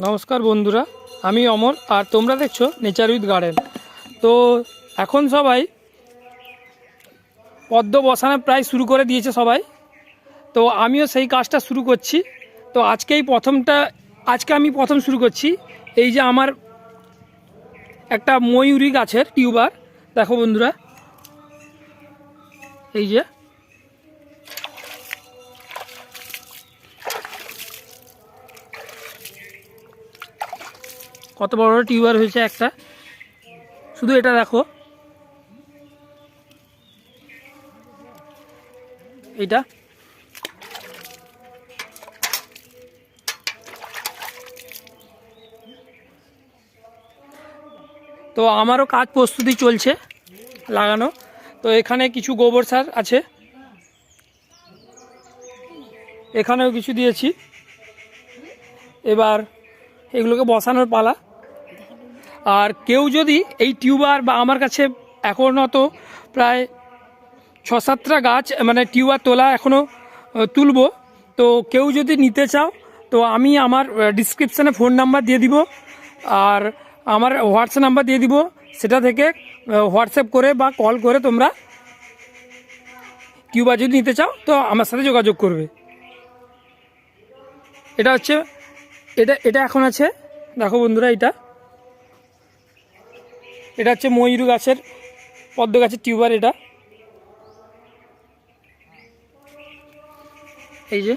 নমস্কার বন্ধুরা, আমি অমর আর তোমরা দেখছ নেচার উইথ গার্ডেন তো এখন সবাই পদ্ম বসানো প্রায় শুরু করে দিয়েছে সবাই। তো আমিও সেই কাজটা শুরু করছি। তো আজকেই প্রথমটা, আজকে আমি প্রথম শুরু করছি। এই যে আমার একটা ময়ূরী গাছের টিউবার। দেখো বন্ধুরা, এই যে কত বড় বড় টিউবার হয়েছে একটা। শুধু এটা দেখো। এটা তো আমারও কাজ প্রস্তুতি চলছে লাগানো। তো এখানে কিছু গোবর সার আছে। এখানেও কিছু দিয়েছি। এবার এগুলোকে বসানোর পালা। আর কেউ যদি এই টিউবার বা আমার কাছে এখনও তো প্রায় ছ সাতটা গাছ মানে টিউবার তোলা এখনও তুলব, তো কেউ যদি নিতে চাও, তো আমি আমার ডিসক্রিপশানে ফোন নাম্বার দিয়ে দিব, আর আমার হোয়াটসঅ্যাপ নাম্বার দিয়ে দিব, সেটা থেকে হোয়াটসঅ্যাপ করে বা কল করে তোমরা টিউবার যদি নিতে চাও, তো আমার সাথে যোগাযোগ করবে। এটা হচ্ছে, এটা এটা এখন আছে, দেখো বন্ধুরা এটা। এটা হচ্ছে ময়ূর গাছের পদ্ম গাছের টিউবার এটা। এই যে।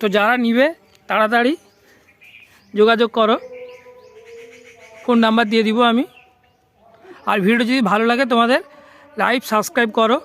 তো যারা নিবে, তাড়াতাড়ি যোগাযোগ করো। ফোন নাম্বার দিয়ে দিব আমি। আর ভিডিও যদি ভালো লাগে তোমাদের লাইভ সাবস্ক্রাইব করো।